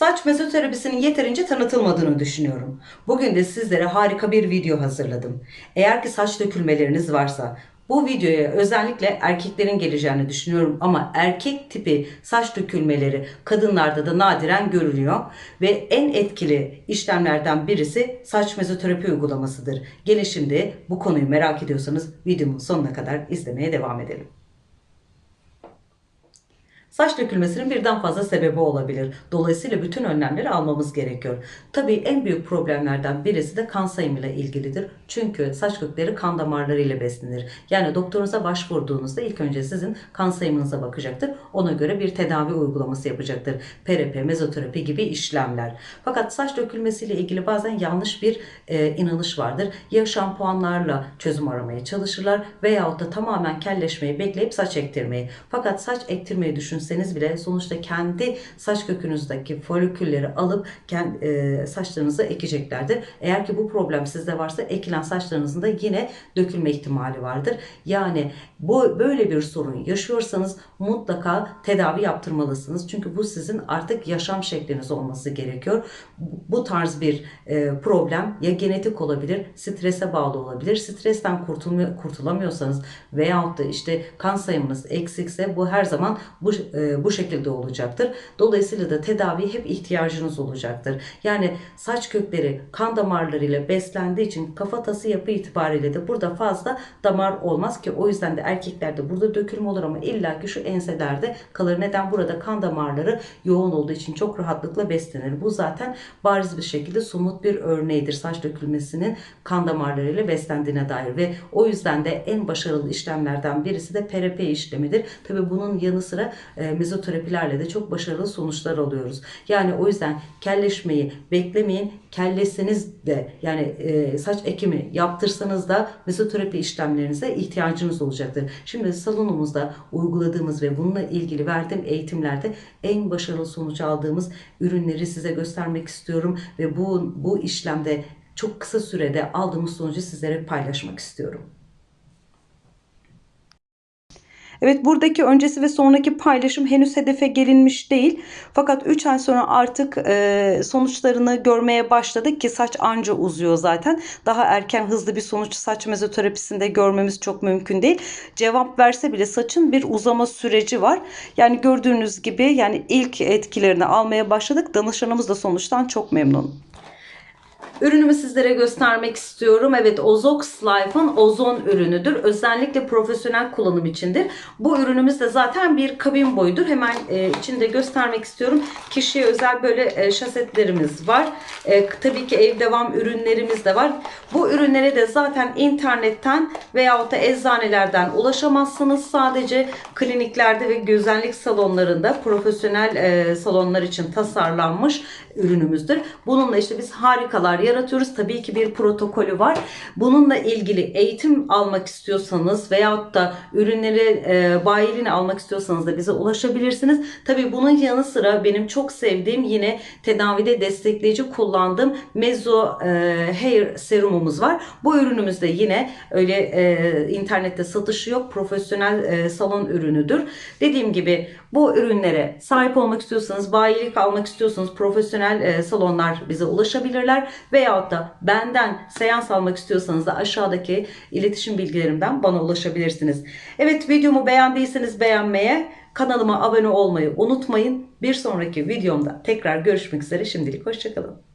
Saç mezoterapisinin yeterince tanıtılmadığını düşünüyorum. Bugün de sizlere harika bir video hazırladım. Eğer ki saç dökülmeleriniz varsa bu videoya özellikle erkeklerin geleceğini düşünüyorum ama erkek tipi saç dökülmeleri kadınlarda da nadiren görülüyor ve en etkili işlemlerden birisi saç mezoterapi uygulamasıdır. Gelin şimdi bu konuyu merak ediyorsanız videomun sonuna kadar izlemeye devam edelim. Saç dökülmesinin birden fazla sebebi olabilir. Dolayısıyla bütün önlemleri almamız gerekiyor. Tabii en büyük problemlerden birisi de kan sayımıyla ilgilidir. Çünkü saç kökleri kan damarları ile beslenir. Yani doktorunuza başvurduğunuzda ilk önce sizin kan sayımınıza bakacaktır. Ona göre bir tedavi uygulaması yapacaktır. PRP, mezoterapi gibi işlemler. Fakat saç dökülmesiyle ilgili bazen yanlış bir e, inanış vardır. Ya şampuanlarla çözüm aramaya çalışırlar veyahut da tamamen kelleşmeyi bekleyip saç ektirmeyi. Fakat saç ektirmeyi düşünseniz bile sonuçta kendi saç kökünüzdeki folikülleri alıp kendi, e, saçlarınıza ekeceklerdir. Eğer ki bu problem sizde varsa ekilen saçlarınızın da yine dökülme ihtimali vardır. Yani bu böyle bir sorun yaşıyorsanız mutlaka tedavi yaptırmalısınız. Çünkü bu sizin artık yaşam şekliniz olması gerekiyor. Bu tarz bir e, problem ya genetik olabilir, strese bağlı olabilir. Stresten kurtulma, kurtulamıyorsanız veyahut da işte kan sayımınız eksikse bu her zaman bu e, bu şekilde olacaktır. Dolayısıyla da tedavi hep ihtiyacınız olacaktır. Yani saç kökleri kan damarlarıyla beslendiği için kafatası yapı itibariyle de burada fazla damar olmaz ki o yüzden de erkeklerde burada dökülme olur ama illaki şu enselerde kalır. Neden? Burada kan damarları yoğun olduğu için çok rahatlıkla beslenir. Bu zaten bariz bir şekilde somut bir örneğidir saç dökülmesinin kan damarlarıyla beslendiğine dair ve o yüzden de en başarılı işlemlerden birisi de PRP işlemidir. Tabi bunun yanı sıra e, mezoterapilerle de çok başarılı sonuçlar alıyoruz. Yani o yüzden kelleşmeyi beklemeyin. Kellesiniz de yani e, saç ekimi yaptırsanız da mezoterapi işlemlerinize ihtiyacınız olacaktır. Şimdi salonumuzda uyguladığımız ve bununla ilgili verdiğim eğitimlerde en başarılı sonuç aldığımız ürünleri size göstermek istiyorum ve bu bu işlemde çok kısa sürede aldığımız sonucu sizlere paylaşmak istiyorum. Evet buradaki öncesi ve sonraki paylaşım henüz hedefe gelinmiş değil. Fakat 3 ay sonra artık e, sonuçlarını görmeye başladık ki saç anca uzuyor zaten. Daha erken hızlı bir sonuç saç mezoterapisinde görmemiz çok mümkün değil. Cevap verse bile saçın bir uzama süreci var. Yani gördüğünüz gibi yani ilk etkilerini almaya başladık. Danışanımız da sonuçtan çok memnun. Ürünümü sizlere göstermek istiyorum. Evet Ozox Life'ın ozon ürünüdür. Özellikle profesyonel kullanım içindir. Bu ürünümüz de zaten bir kabin boyudur. Hemen e, içinde göstermek istiyorum. Kişiye özel böyle e, şasetlerimiz var. E, tabii ki ev devam ürünlerimiz de var. Bu ürünlere de zaten internetten veyahut da eczanelerden ulaşamazsınız. Sadece kliniklerde ve güzellik salonlarında profesyonel e, salonlar için tasarlanmış ürünümüzdür. Bununla işte biz harikalar yaratıyoruz. Tabii ki bir protokolü var. Bununla ilgili eğitim almak istiyorsanız veyahut da ürünleri e, bayiliğini almak istiyorsanız da bize ulaşabilirsiniz. Tabii bunun yanı sıra benim çok sevdiğim yine tedavide destekleyici kullandığım Mezzo e, Hair serumumuz var. Bu ürünümüz de yine öyle e, internette satışı yok. Profesyonel e, salon ürünüdür. Dediğim gibi bu ürünlere sahip olmak istiyorsanız, bayilik almak istiyorsanız profesyonel e, salonlar bize ulaşabilirler. Veyahut da benden seans almak istiyorsanız da aşağıdaki iletişim bilgilerimden bana ulaşabilirsiniz. Evet videomu beğendiyseniz beğenmeye, kanalıma abone olmayı unutmayın. Bir sonraki videomda tekrar görüşmek üzere. Şimdilik hoşçakalın.